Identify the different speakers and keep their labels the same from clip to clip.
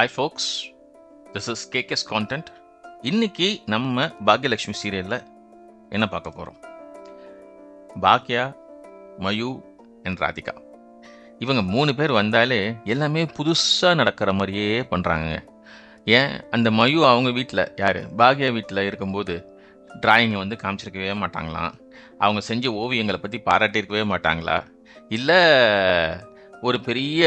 Speaker 1: Hi folks this is KK's content இன்னைக்கு நம்ம பாக்யலக்ஷ்மி சீரியலில் என்ன பார்க்க போகிறோம் பாக்யா மயு அண்ட் ராதிகா. இவங்க மூணு பேர் வந்தாலே எல்லாமே புதுசாக நடக்கிற மாதிரியே பண்ணுறாங்க ஏன்? அந்த மயு அவங்க வீட்டில் யார்? பாக்யா வீட்டில் இருக்கும்போது டிராயிங்கை வந்து காமிச்சிருக்கவே மாட்டாங்களாம். அவங்க செஞ்ச ஓவியங்களை பற்றி பாராட்டியிருக்கவே மாட்டாங்களா? இல்லை ஒரு பெரிய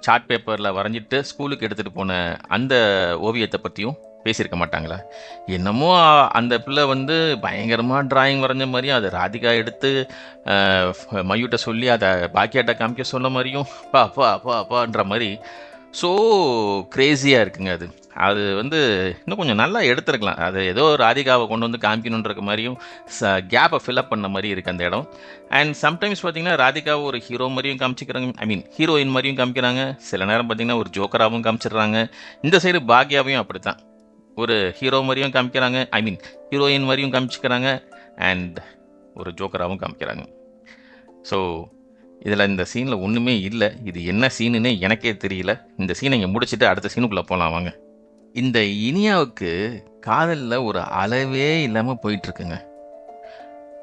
Speaker 1: சார்ட் பேப்பரில் வரைஞ்சிட்டு ஸ்கூலுக்கு எடுத்துகிட்டு போன அந்த ஓவியத்தை பற்றியும் பேசியிருக்க மாட்டாங்களா? என்னமோ அந்த பிள்ளை வந்து பயங்கரமாக டிராயிங் வரைஞ்ச மாதிரியும் அதை ராதிகா எடுத்து மையூட்டை சொல்லி அதை பாக்கியாட்ட காமிக்க சொன்ன மாதிரியும் பா பா பா பான்ற மாதிரி ஸோ க்ரேஸியாக இருக்குங்க அது. அது வந்து இன்னும் கொஞ்சம் நல்லா எடுத்துருக்கலாம். அது ஏதோ ராதிகாவை கொண்டு வந்து காமிக்கணுன்ற மாதிரியும் ச கேப்பை ஃபில்அப் பண்ண மாதிரி இருக்குது அந்த இடம். அண்ட் சம்டைம்ஸ் பார்த்தீங்கன்னா ராதிகாவை ஒரு ஹீரோ மாதிரியும் காமிச்சிக்கிறாங்க. ஐ மீன் ஹீரோயின் மாதிரியும் காமிக்கிறாங்க. சில நேரம் பார்த்தீங்கன்னா ஒரு ஜோக்கராகவும் காமிச்சிடுறாங்க. இந்த சைடு பாக்யாவையும் அப்படித்தான். ஒரு ஹீரோ மாதிரியும் காமிக்கிறாங்க. ஐ மீன் ஹீரோயின் மாதிரியும் காமிச்சிக்கிறாங்க. அண்ட் ஒரு ஜோக்கராகவும் காமிக்கிறாங்க. ஸோ இதில் இந்த சீனில் ஒன்றுமே இல்லை. இது என்ன சீனுன்னே எனக்கே தெரியல. இந்த சீனை இங்கே முடிச்சுட்டு அடுத்த சீனுக்குள்ளே போகலாம் வாங்க. இந்த இனியாவுக்கு காதலில் ஒரு அளவே இல்லாமல் போயிட்டுருக்குங்க.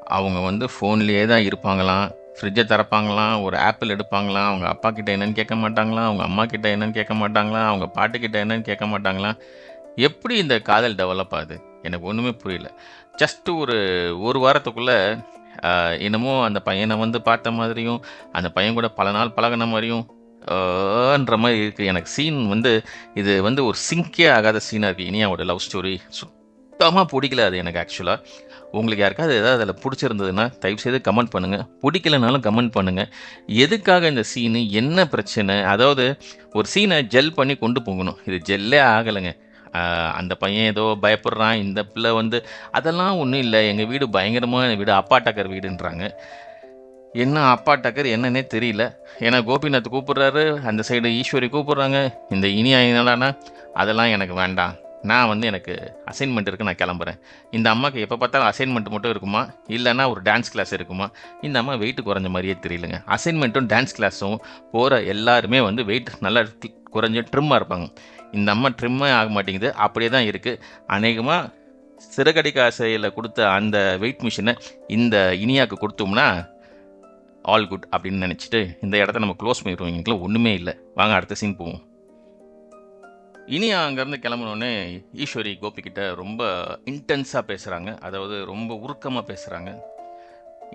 Speaker 1: அவங்க வந்து ஃபோன்லேயே தான் இருப்பாங்களாம். ஃப்ரிட்ஜை திறப்பாங்களாம். ஒரு ஆப்பிள் எடுப்பாங்களாம். அவங்க அப்பா கிட்ட என்னன்னு கேட்க மாட்டாங்களாம். அவங்க அம்மா கிட்ட என்னன்னு கேட்க மாட்டாங்களாம். அவங்க பாட்டு கிட்ட என்னன்னு கேட்க மாட்டாங்களாம். எப்படி இந்த காதல் டெவலப் ஆகுது? எனக்கு ஒன்றுமே புரியல. ஜஸ்ட்டு ஒரு ஒரு வாரத்துக்குள்ளே என்னமோ அந்த பையனை வந்து பார்த்த மாதிரியும் அந்த பையன் கூட பல நாள் பழகுன மாதிரியும் ன்ற மாதிரி இருக்குது எனக்கு சீன் வந்து இது வந்து ஒரு சிங்கே ஆகாத சீனாக இருக்குது இனியாவோட லவ் ஸ்டோரி சுத்தமாக பிடிக்கல அது எனக்கு ஆக்சுவலாக உங்களுக்கு யாருக்காவது ஏதாவது அதில் பிடிச்சிருந்ததுன்னா தயவுசெய்து கமெண்ட் பண்ணுங்கள் பிடிக்கலனாலும் கமெண்ட் பண்ணுங்கள் எதுக்காக இந்த சீனு என்ன பிரச்சனை? அதாவது ஒரு சீனை ஜெல் பண்ணி கொண்டு போகணும். இது ஜெல்லே ஆகலைங்க. அந்த பையன் ஏதோ பயப்படுறான். இந்த பிள்ளை வந்து அதெல்லாம் ஒன்றும் இல்லை. எங்கள் வீடு பயங்கரமாக வீடு அப்பா டக்கர் வீடுன்றாங்க. என்ன அப்பா டக்கர் என்னன்னே தெரியல. ஏன்னா கோபிநாத் கூப்பிட்றாரு. அந்த சைடு ஈஸ்வரி கூப்பிட்றாங்க. இந்த இனியா என்னடானா அதெல்லாம் எனக்கு வேண்டாம். நான் வந்து எனக்கு அசைன்மெண்ட் இருக்குது நான் கிளம்புறேன். இந்த அம்மாவுக்கு எப்போ பார்த்தாலும் அசைன்மெண்ட் மட்டும் இருக்குமா? இல்லைன்னா ஒரு டான்ஸ் கிளாஸ் இருக்குமா? இந்த அம்மா வெயிட் குறைஞ்ச மாதிரியே தெரியலங்க. அசைன்மெண்ட்டும் டான்ஸ் கிளாஸும் போகிற எல்லாருமே வந்து வெயிட் நல்லா குறைஞ்ச ட்ரிம்மாக இருப்பாங்க. இந்த அம்மா ட்ரிம்மே ஆக மாட்டேங்குது. அப்படியே தான் இருக்குது அநேகமாக சிறகடிக்க ஆசையில் கொடுத்த அந்த வெயிட் மிஷினை இந்த இனியாவுக்கு கொடுத்தோம்னா ஆல் குட் அப்படின்னு நினச்சிட்டு இந்த இடத்த நம்ம க்ளோஸ் பண்ணிடுவோம். எங்களுக்குலாம் ஒன்றுமே இல்லை. வாங்க அடுத்த சீன் போவோம். இனியா அங்கேருந்து கிளம்பினோடனே ஈஸ்வரி கோபிக்கிட்ட ரொம்ப இன்டென்ஸாக பேசுகிறாங்க அதாவது ரொம்ப உருக்கமாக பேசுகிறாங்க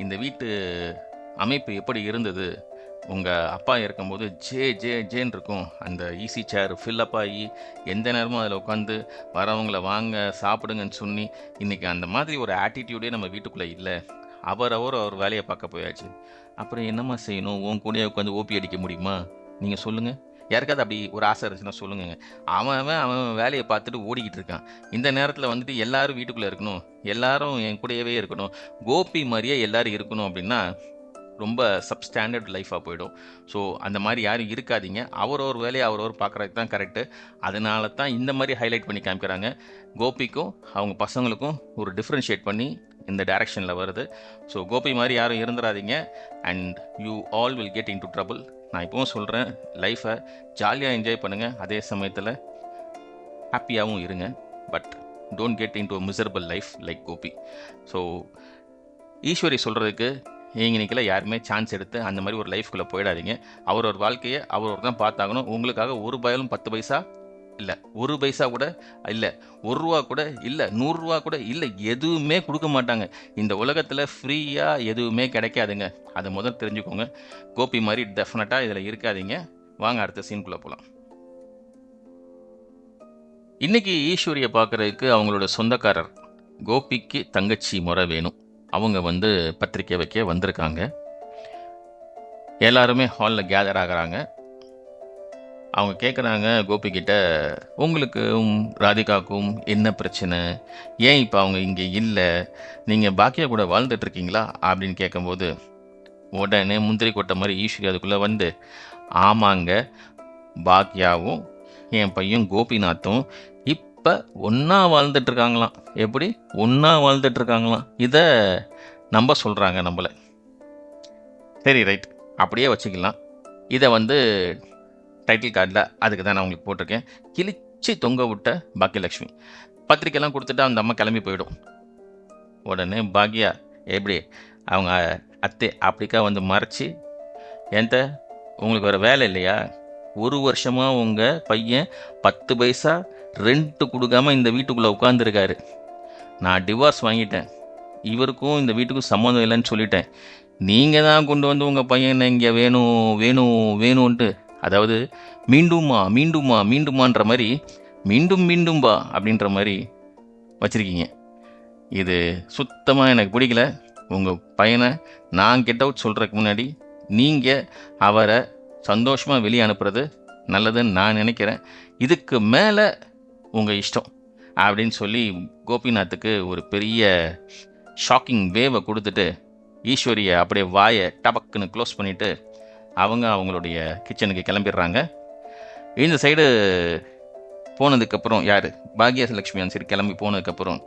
Speaker 1: இந்த வீட்டு அமைப்பு எப்படி இருந்தது? உங்கள் அப்பா இருக்கும்போது ஜே ஜே ஜேன்னு இருக்கும் அந்த ஈஸி சேர் ஃபில்லப் ஆகி எந்த நேரமும் அதில் உட்காந்து வரவங்கள வாங்க சாப்பிடுங்கன்னு சொல்லி இன்றைக்கி அந்த மாதிரி ஒரு ஆட்டிடியூடே நம்ம வீட்டுக்குள்ளே இல்லை. அவர் அவர் அவர் வேலையை பார்க்க போயாச்சு. அப்புறம் என்னம்மா செய்யணும்? உன் கூடயே உட்காந்து ஓபி அடிக்க முடியுமா? நீங்கள் சொல்லுங்கள் யாருக்காவது அப்படி ஒரு ஆசை இருந்துச்சுன்னா சொல்லுங்க அவன் அவன் அவன் வேலையை பார்த்துட்டு ஓடிக்கிட்டு இருக்கான். இந்த நேரத்தில் வந்துட்டு எல்லாரும் வீட்டுக்குள்ளே இருக்கணும். எல்லாரும் என் கூடயவே இருக்கணும். கோபி மாதிரியே எல்லாரும் இருக்கணும் அப்படின்னா ரொம்ப சப்ஸ்டாண்டர்ட் லைஃபாக போயிடும். ஸோ அந்த மாதிரி யாரும் இருக்காதீங்க. அவர் ஒரு வேலையை அவர் ஒரு பார்க்குறது தான் கரெக்டு அதனால தான் இந்த மாதிரி ஹைலைட் பண்ணி காமிக்கிறாங்க. கோபிக்கும் அவங்க பசங்களுக்கும் ஒரு டிஃப்ரென்ஷியேட் பண்ணி இந்த டேரெக்ஷனில் வருது. ஸோ கோபி மாதிரி யாரும் இருந்துடாதீங்க and you all will get into trouble நான் இப்போவும் சொல்கிறேன் லைஃப்பை ஜாலியாக என்ஜாய் பண்ணுங்கள் அதே சமயத்தில் ஹாப்பியாகவும் இருங்க. But don't get into miserable life like Gopi. So Eswari சொல்கிறதுக்கு நீங்க யாருமே சான்ஸ் எடுத்து அந்த மாதிரி ஒரு லைஃப்குள்ளே போயிடாதீங்க. அவர் ஒரு வாழ்க்கையை அவர் ஒரு தான் பார்த்தாகணும். உங்களுக்காக ஒரு பயலும் பத்து பைசா இல்லை. ஒரு பைசா கூட இல்லை. ஒரு ரூபா கூட இல்லை. நூறுரூவா கூட இல்லை. எதுவுமே கொடுக்க மாட்டாங்க. இந்த உலகத்தில் ஃப்ரீயாக எதுவுமே கிடைக்காதுங்க. அதை முதல் தெரிஞ்சுக்கோங்க. கோபி மாதிரி டெஃபினட்டாக இதில் இருக்காதீங்க. வாங்க அடுத்த சீன்குள்ளே போகலாம் இன்றைக்கி ஈஸ்வரியை பார்க்குறதுக்கு அவங்களோட சொந்தக்காரர் கோபிக்கு தங்கச்சி முறை வேணும். அவங்க வந்து பத்திரிக்கை வைக்க வந்திருக்காங்க. எல்லாருமே ஹாலில் கேதர் ஆகுறாங்க. அவங்க கேட்குறாங்க கோபிக்கிட்ட உங்களுக்கும் ராதிகாவுக்கும் என்ன பிரச்சனை? ஏன் இப்போ அவங்க இங்கே இல்லை? நீங்கள் பாக்கியா கூட வாழ்ந்துட்டுருக்கீங்களா அப்படின்னு கேட்கும்போது உடனே முந்திரி கொட்டை மாதிரி ஈஸ்வரி அதுக்குள்ளே வந்து ஆமாங்க பாக்கியாவும் என் பையன் கோபிநாத்தும் இப்போ ஒன்றா வாழ்ந்துட்டு இருக்காங்களாம் எப்படி? ஒன்றா வாழ்ந்துட்டு இருக்காங்களாம் இதை நம்ப சொல்கிறாங்க நம்மளை சரி ரைட். அப்படியே வச்சுக்கலாம். இதை வந்து டைட்டில் கார்டில் அதுக்கு தான் நான் உங்களுக்கு போட்டிருக்கேன். கிழிச்சி தொங்க விட்ட பாக்கியலக்ஷ்மி பத்திரிக்கைலாம் கொடுத்துட்டு அந்த அம்மா கிளம்பி போயிடும். உடனே பாக்யா எப்படி? அவங்க அத்தை அப்படிக்கா வந்து மறைச்சி என்கிட்ட உங்களுக்கு வேறு வேலை இல்லையா? ஒரு வருஷமாக உங்கள் பையன் பத்து பைசா ரெண்ட்டு கொடுக்காம இந்த வீட்டுக்குள்ளே உட்காந்துருக்காரு நான் டிவோர்ஸ் வாங்கிட்டேன். இவருக்கும் இந்த வீட்டுக்கும் சம்மந்தம் இல்லைன்னு சொல்லிட்டேன். நீங்கள் தான் கொண்டு வந்து உங்கள் பையனை இங்கே வேணும் வேணும் வேணும்ன்ட்டு அதாவது மீண்டுமா மீண்டுமா மீண்டுமான்ற மாதிரி மீண்டும் மீண்டும்பா அப்படின்ற மாதிரி வச்சுருக்கீங்க. இது சுத்தமாக எனக்கு பிடிக்கல. உங்கள் பையனை நான் கெட் அவுட் சொல்கிறதுக்கு முன்னாடி நீங்கள் அவரை சந்தோஷமாக வெளியே அனுப்புறது நல்லதுன்னு நான் நினைக்கிறேன். இதுக்கு மேலே உங்கள் இஷ்டம் அப்படின்னு சொல்லி கோபிநாத்துக்கு ஒரு பெரிய ஷாக்கிங் வேவை கொடுத்துட்டு ஈஸ்வரியை அப்படியே வாயை டபக்குன்னு க்ளோஸ் பண்ணிவிட்டு அவங்க அவங்களுடைய கிச்சனுக்கு கிளம்பிடுறாங்க. இந்த சைடு போனதுக்கப்புறம் யார்? பாக்யலட்சுமி சரி கிளம்பி போனதுக்கப்புறம்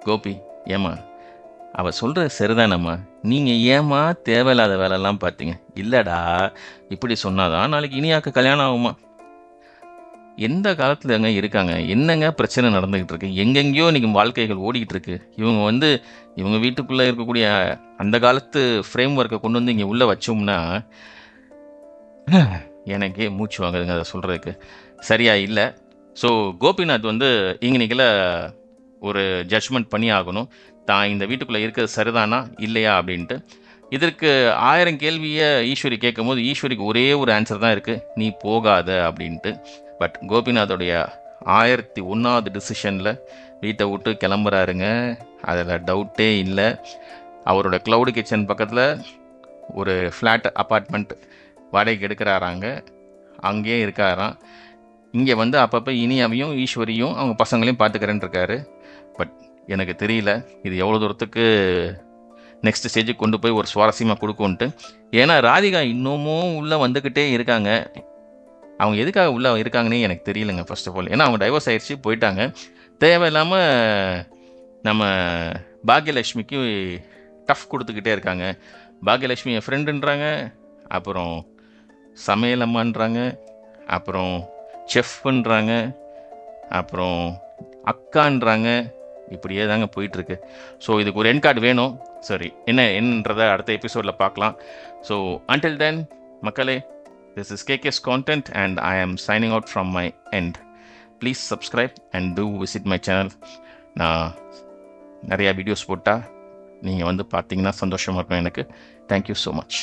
Speaker 1: கோபி ஏம்மா அவள் சொல்கிற சரிதானம்மா? நீங்கள் ஏம்மா தேவையில்லாத வேலைலாம் பார்த்தீங்க? இல்லைடா இப்படி சொன்னாதான் நாளைக்கு இனியாக்கு கல்யாணம் ஆகுமா? எந்த காலத்துலங்க இருக்காங்க? என்னங்க பிரச்சனை நடந்துக்கிட்டு இருக்கு? எங்கெங்கேயோ இன்றைக்கி வாழ்க்கைகள் ஓடிக்கிட்டு இருக்கு. இவங்க வந்து இவங்க வீட்டுக்குள்ளே இருக்கக்கூடிய அந்த காலத்து ஃப்ரேம் ஒர்க்கை கொண்டு வந்து இங்கே உள்ளே வச்சோம்னா எனக்கே மூச்சு வாங்குதுங்க அதை சொல்கிறதுக்கு சரியா இல்லை. ஸோ கோபிநாத் வந்து இங்கனிக்கில் ஒரு ஜட்ஜ்மெண்ட் பண்ணி ஆகணும். தான் இந்த வீட்டுக்குள்ளே இருக்கிறது சரிதானா? இல்லையா? அப்படின்ட்டு. இதற்கு ஆயிரம் கேள்வியை ஈஸ்வரி கேட்கும்போது ஈஸ்வரிக்கு ஒரே ஒரு ஆன்சர் தான் இருக்குது நீ போகாத அப்படின்ட்டு. பட் கோபிநாதோடைய ஆயிரத்தி ஒன்றாவது டிசிஷனில் வீட்டை விட்டு கிளம்புறாருங்க. அதில் டவுட்டே இல்லை. அவரோட க்ளவுடு கிச்சன் பக்கத்தில் ஒரு ஃப்ளாட் அப்பார்ட்மெண்ட் வாடகைக்கு எடுக்கிறாராங்க. அங்கேயே இருக்காராம். இங்கே வந்து அப்பப்போ இனியாவையும் ஈஸ்வரியும் அவங்க பசங்களையும் பார்த்துக்கிறேன்னு இருக்காரு. பட் எனக்கு தெரியல. இது எவ்வளோ தூரத்துக்கு நெக்ஸ்ட் ஸ்டேஜுக்கு கொண்டு போய் ஒரு சுவாரஸ்யமாக கொடுக்கும்ன்ட்டு. ஏன்னா ராதிகா இன்னமும் உள்ளே வந்துக்கிட்டே இருக்காங்க. அவங்க எதுக்காக உள்ளே இருக்காங்கன்னே எனக்கு தெரியலங்க ஃபர்ஸ்ட் ஆஃப் ஆல் ஏன்னா அவங்க டைவர்ஸ் ஆயிடுச்சு போயிட்டாங்க. தேவையில்லாமல் நம்ம பாக்யலட்சுமிக்கு டஃப் கொடுத்துக்கிட்டே இருக்காங்க. பாக்யலட்சுமி என் ஃப்ரெண்டுன்றாங்க அப்புறம் சமையல் அம்மான்றாங்க அப்புறம் செஃப்ன்றாங்க அப்புறம் அக்கான்றாங்க இப்படியே தாங்க போயிட்டுருக்கு. ஸோ இதுக்கு ஒரு என் கார்டு வேணும். சரி என்ன என்னன்றதை அடுத்த எபிசோடில் பார்க்கலாம். ஸோ அன்டில் தென் மக்களே this is KK's content and I am signing out from my end please subscribe and do visit my channel நான் நிறையா வீடியோஸ் போட்டால் நீங்கள் வந்து பார்த்தீங்கன்னா சந்தோஷமாக இருக்கும் எனக்கு. Thank you so much